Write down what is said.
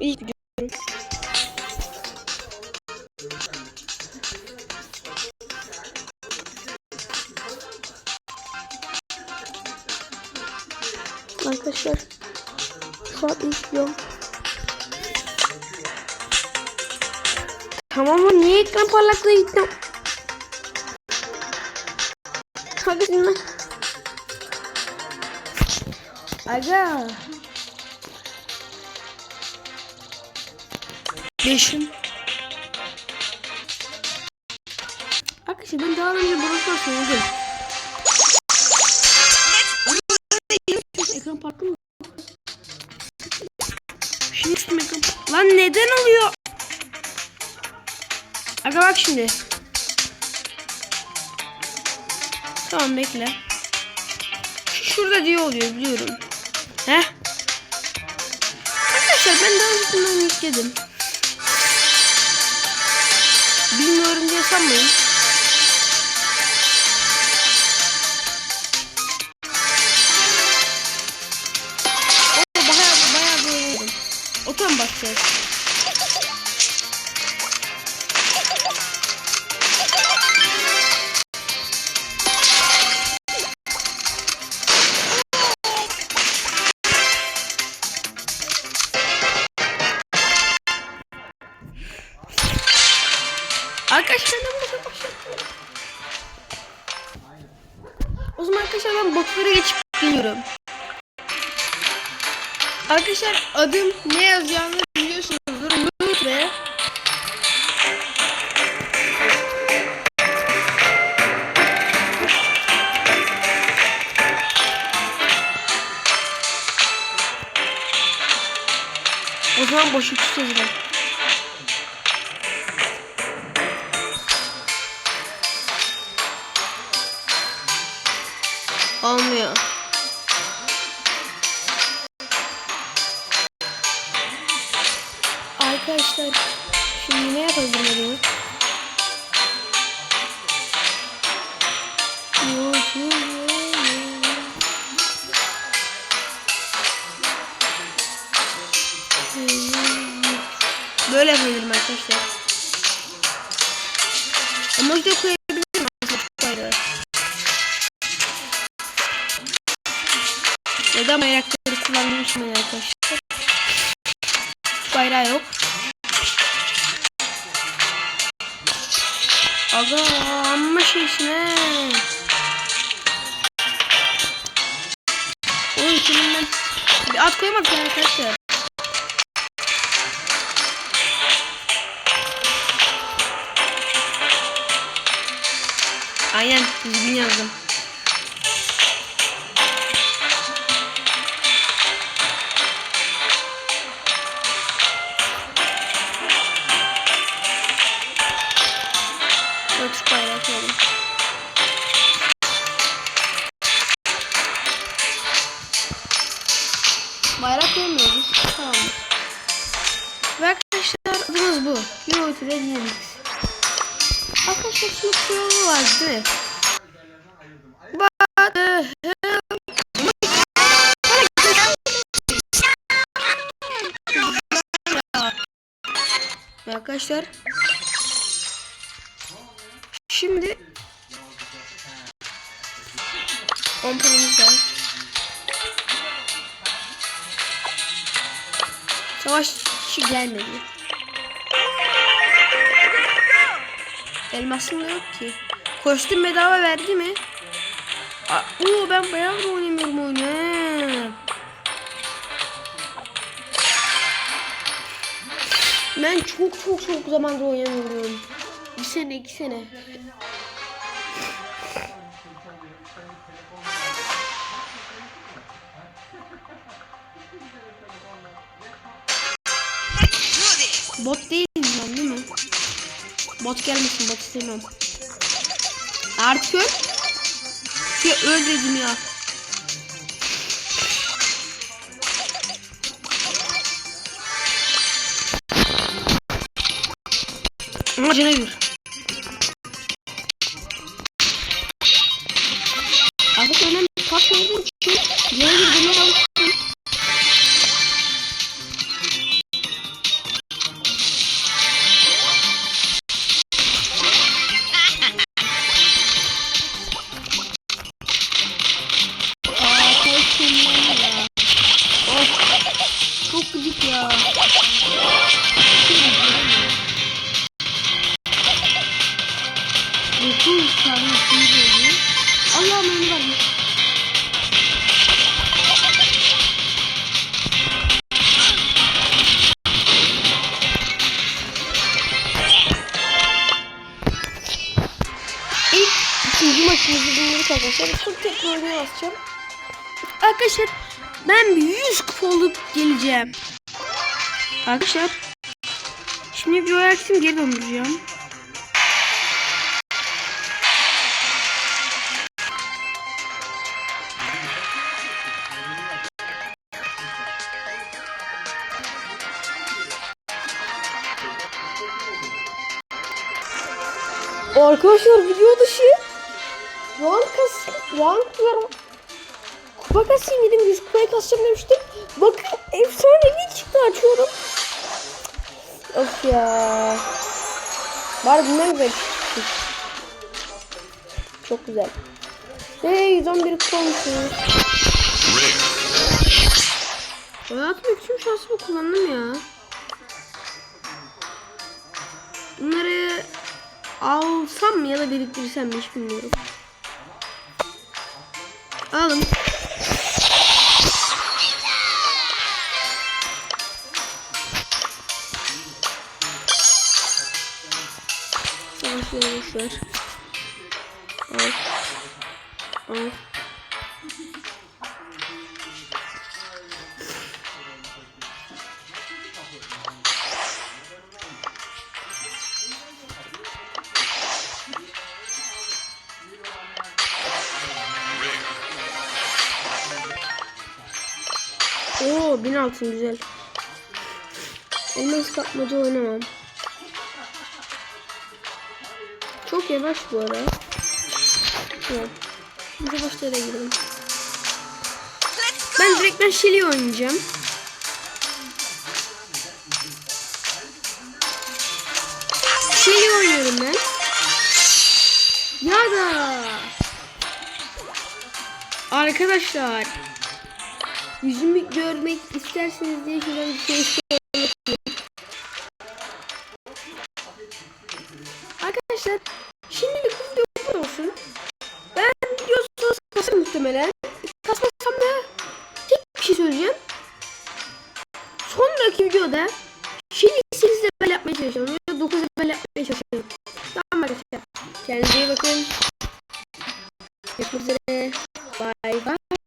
İyi gidiyorum. Arkadaşlar şu an iyi gidiyorum. Tamam mı? Niye ekran parlaklığı gittim? Şimdi. Aga. Beşim. Arkadaşlar ben daha önce bunu söyledim. Ekran farklı mı? Şimdi üstüm ekran Lan neden oluyor? Aga bak şimdi. Tamam bekle. Şu şurada diye oluyor biliyorum. Heh. Arkadaşlar ben daha öncesinden yükledim. Bilmiyorum diye sanmayın. Bayağı bayağı beğendim. Otan bakacağız. Arkadaşlar ben burada başladım. O zaman arkadaşlar ben botlara geçip geliyorum. Arkadaşlar adım ne yazacağını biliyorsunuzdur. Nut ve O zaman boşu tutacağız Olmuyor. Arkadaşlar şimdi ne yapabilirim? Böyle yapabilirim arkadaşlar. Emoji de koyabilirim aslında Neden bayrakları kullanmışım arkadaşlar? Bayrağı yok. Aga amma şeysin he. Oğlum ben bir at koymadık yani arkadaşlar. Aynen düzgün yazdım. Şöyle Türk bayrağı koyalım. Bayrak koymuyoruz. Tamam. Ve arkadaşlar adımız bu. İle Linux. Arkadaşlar şimdi kuralı var değil mi? But? Ve Arkadaşlar Şimdi 10 paramız var. Savaşçı gelmedi. Elmasım da yok ki. Kostüm bedava verdi mi? Oo ben bayağı da oynamıyorum oyunu. Ben çok çok çok zamandır oynamıyorum. Sene iki sene. Bot değil lan değil mi? Bot gelmesin bot istemem. Artık öl. Şey öl dedim ya. Amacına. yapmadığım için yeni bir bölüm alıştım. Çok gıcık ya. Bütün tane iyi veriyor. Allah'ım onu vermiş. Arkadaşlar. Full teknolojiye basacağım. Arkadaşlar ben bir 100 kupa olup geleceğim. Arkadaşlar şimdi bir ayaksım geri döndüreceğim. Arkadaşlar video dışı rank kas rank diyorum. Kupa kasayım dedim 100 kupayı kasacağım demiştim. Bakın efsanevi çıktı açıyorum. Of ya. Bari bundan güzel çıktı. Çok güzel. Ve 111 kupa olmuşsunuz. Hayatımda tüm şansımı kullandım ya. Bunları alsam ya da biriktirsem hiç bilmiyorum. Alın. Savaşları. Al. Al. Oo bin altın güzel. Elmas kapmaca oynamam. Çok yavaş bu ara. Tamam. Biz başlara girelim. Ben direkt ben Shelly oynayacağım. Shelly oynuyorum ben. Ya da Arkadaşlar Yüzümü görmek isterseniz diye şuradan bir şey söyleyeyim. Arkadaşlar şimdilik bu video olsun. Ben biliyorsunuz kasım muhtemelen. Kasmasam da tek bir şey söyleyeceğim. Sonraki videoda şimdi 8 level yapmaya çalışacağım.